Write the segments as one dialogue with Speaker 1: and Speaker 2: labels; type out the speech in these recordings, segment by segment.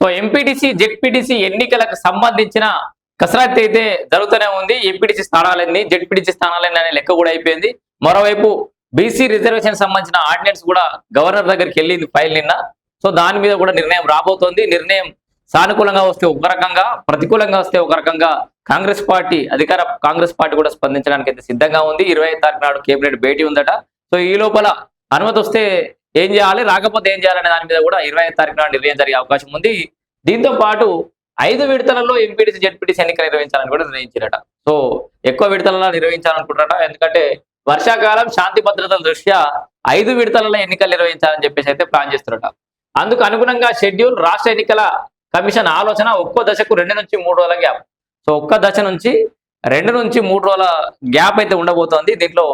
Speaker 1: So MPTC ZPTC ఎన్నికలకు సంబంధించిన కసరత్తు అయితే జరుగుతూనే ఉంది. ఎంపీటీసీ స్థానాలన్నీ జెడ్పీటీసీ స్థానాలన్నీ అనే లెక్క కూడా అయిపోయింది. మరోవైపు బీసీ రిజర్వేషన్ సంబంధించిన ఆర్డినెన్స్ కూడా గవర్నర్ దగ్గరికి వెళ్ళింది ఫైల్ నిన్న. సో దాని మీద కూడా నిర్ణయం రాబోతోంది. నిర్ణయం సానుకూలంగా వస్తే ఒక రకంగా ప్రతికూలంగా వస్తే ఒక రకంగా కాంగ్రెస్ పార్టీ అధికార కాంగ్రెస్ పార్టీ కూడా స్పందించడానికి అయితే సిద్ధంగా ఉంది. ఇరవై తారీఖు నాడు కేబినెట్ భేటీ ఉందట. సో ఈ లోపల అనుమతి వస్తే ఏం చేయాలి? రాకపోతే ఏం చేయాలనే దాని మీద కూడా ఇరవై తారీఖు నాడు నిర్ణయం జరిగే అవకాశం ఉంది. దీంతో పాటు ఐదు విడతలలో ఎంపీటీసీ జెడ్పీటీసీ ఎన్నికలు నిర్వహించాలని కూడా నిర్ణయించారట. సో ఎక్కువ విడతలలో నిర్వహించాలనుకుంటారట ఎందుకంటే వర్షాకాలం శాంతి భద్రతల దృష్ట్యా ఐదు విడతలలో ఎన్నికలు నిర్వహించాలని చెప్పేసి అయితే ప్లాన్ చేస్తున్నట అందుకు అనుగుణంగా షెడ్యూల్ రాష్ట్ర ఎన్నికల కమిషన్ ఆలోచన ఒక్కో దశకు రెండు నుంచి మూడు రోజుల గ్యాప్. సో ఒక్క దశ నుంచి రెండు నుంచి మూడు రోజుల గ్యాప్ అయితే ఉండబోతోంది. దీంట్లో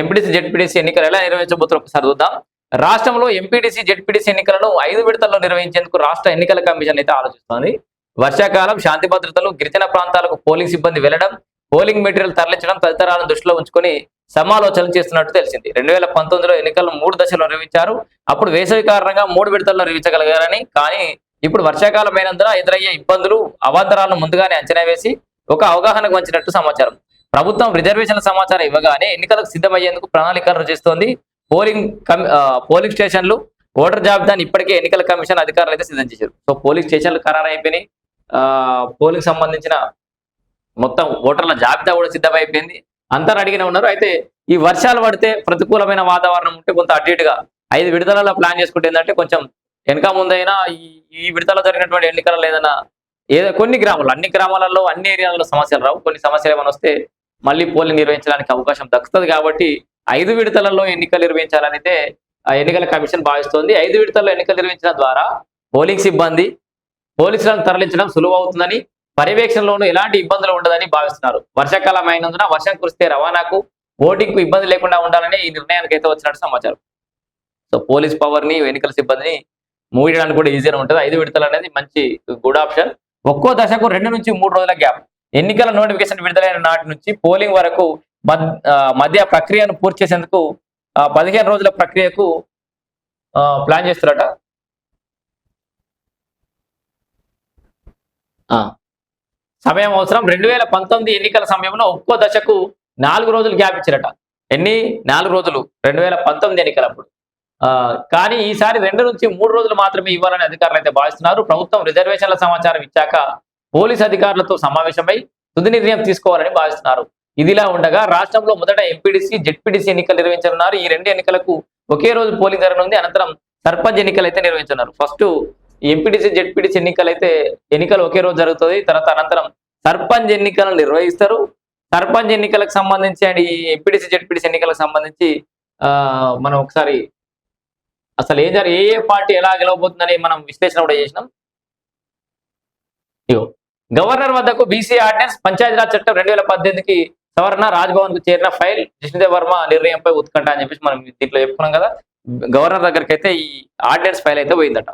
Speaker 1: ఎంపీటీసీ జెడ్పీటీసీ ఎన్నికలు ఎలా నిర్వహించబోతున్నారు ఒకసారి చూద్దాం. రాష్ట్రంలో ఎంపీటీసీ జెడ్పీటీసీ ఎన్నికలను ఐదు విడతల్లో నిర్వహించేందుకు రాష్ట్ర ఎన్నికల కమిషన్ అయితే ఆలోచిస్తోంది. వర్షాకాలం శాంతి భద్రతలు గిరిజన ప్రాంతాలకు పోలింగ్ సిబ్బంది వెళ్ళడం పోలింగ్ మెటీరియల్ తరలించడం తదితరాలను దృష్టిలో ఉంచుకొని సమాలోచనలు చేస్తున్నట్టు తెలిసింది. రెండు వేల పంతొమ్మిదిలో ఎన్నికలను మూడు దశల్లో నిర్వహించారు. అప్పుడు వేసవి కారణంగా మూడు విడతల్లో నిర్వహించగలిగారని కానీ ఇప్పుడు వర్షాకాలం అయినందున ఎదురయ్యే ఇబ్బందులు అవాంతరాలను ముందుగానే అంచనా వేసి ఒక అవగాహనకు వచ్చినట్టు సమాచారం. ప్రభుత్వం రిజర్వేషన్ల సమాచారం ఇవ్వగానే ఎన్నికలకు సిద్ధమయ్యేందుకు ప్రణాళికలు రచిస్తోంది. పోలింగ్ కమి- పోలింగ్ స్టేషన్లు ఓటర్ జాబితాను ఇప్పటికే ఎన్నికల కమిషన్ అధికారులు అయితే సిద్ధం చేశారు. సో పోలింగ్ స్టేషన్లు ఖరారు అయిపోయినాయి ఆ, పోలింగ్ సంబంధించిన మొత్తం ఓటర్ల జాబితా కూడా సిద్ధమైపోయింది. అంతా అడిగిన ఉన్నారు. అయితే ఈ వర్షాలు పడితే ప్రతికూలమైన వాతావరణం ఉంటే కొంత అటు ఇటుగా ఐదు విడతలలో ప్లాన్ చేసుకుంటే ఏంటంటే కొంచెం వెనక ముందైనా ఈ ఈ విడతలో జరిగినటువంటి ఎన్నికలలో ఏదైనా ఏదో కొన్ని గ్రామాలు అన్ని గ్రామాలలో అన్ని ఏరియాలలో సమస్యలు రావు. కొన్ని సమస్యలు ఏమైనా వస్తే మళ్ళీ పోలింగ్ నిర్వహించడానికి అవకాశం దక్కుతుంది కాబట్టి ఐదు విడతలలో ఎన్నికలు నిర్వహించాలనైతే ఆ ఎన్నికల కమిషన్ భావిస్తోంది. ఐదు విడతల్లో ఎన్నికలు నిర్వహించడం ద్వారా పోలింగ్ సిబ్బంది పోలీసులను తరలించడం సులువు అవుతుందని పర్యవేక్షణలోనూ ఎలాంటి ఇబ్బందులు ఉండదని భావిస్తున్నారు. వర్షాకాలం అయినందున వర్షం కురిస్తే రవాణాకు ఓటింగ్కు ఇబ్బంది లేకుండా ఉండాలని ఈ నిర్ణయానికి అయితే వచ్చినట్టు సమాచారం. సో పోలీస్ పవర్ని ఎన్నికల సిబ్బందిని మూయడానికి కూడా ఈజీగా ఉంటుంది. ఐదు విడతలు అనేది మంచి గుడ్ ఆప్షన్ ఒక్కో దశకు రెండు నుంచి మూడు రోజుల గ్యాప్ ఎన్నికల నోటిఫికేషన్ విడుదలైన నాటి నుంచి పోలింగ్ వరకు మధ్య ప్రక్రియను పూర్తి చేసేందుకు పదిహేను రోజుల ప్రక్రియకు ప్లాన్ చేస్తారట. సమయం అవసరం. రెండు వేల పంతొమ్మిది ఎన్నికల సమయంలో ఒక్కో దశకు నాలుగు రోజులు గ్యాప్ ఇచ్చారట. ఎన్ని? నాలుగు రోజులు. రెండు వేల పంతొమ్మిది ఎన్నికలప్పుడు. కానీ ఈసారి రెండు నుంచి మూడు రోజులు మాత్రమే ఇవ్వాలని అధికారులు అయితే భావిస్తున్నారు. ప్రభుత్వం రిజర్వేషన్ల సమాచారం ఇచ్చాక పోలీస్ అధికారులతో సమావేశమై తుది నిర్ణయం తీసుకోవాలని భావిస్తున్నారు. ఇదిలా ఉండగా రాష్ట్రంలో మొదట ఎంపీడీసీ జెడ్పీడీసీ ఎన్నికలు నిర్వహించనున్నారు. ఈ రెండు ఎన్నికలకు ఒకే రోజు పోలింగ్ జరగనుంది అనంతరం సర్పంచ్ ఎన్నికలు అయితే నిర్వహించనున్నారు. ఫస్ట్ ఎంపీడీసీ జెడ్పీడీసీ ఎన్నికలు అయితే ఎన్నికలు ఒకే రోజు జరుగుతుంది. తర్వాత అనంతరం సర్పంచ్ ఎన్నికలను నిర్వహిస్తారు. సర్పంచ్ ఎన్నికలకు సంబంధించి అండ్ ఈ ఎంపీడీసీ జెడ్పీడీసీ ఎన్నికలకు సంబంధించి మనం ఒకసారి అసలు ఏం జరిగి ఏ ఏ పార్టీ ఎలా గెలవబోతుందని మనం విశ్లేషణ కూడా చేసినాం. ఇగో గవర్నర్ వద్దకు బీసీ ఆర్డినెన్స్ పంచాయతీరాజ్ చట్టం రెండు వేల పద్దెనిమిదికి సవర్ణ రాజ్భవన్కు చేరిన ఫైల్ జిష్ణుదేవ్ వర్మ నిర్ణయంపై ఉత్కంఠ అని చెప్పేసి మనం దీంట్లో చెప్పుకున్నాం కదా. గవర్నర్ దగ్గరికి అయితే ఈ ఆర్డినెన్స్ ఫైల్ అయితే పోయిందట.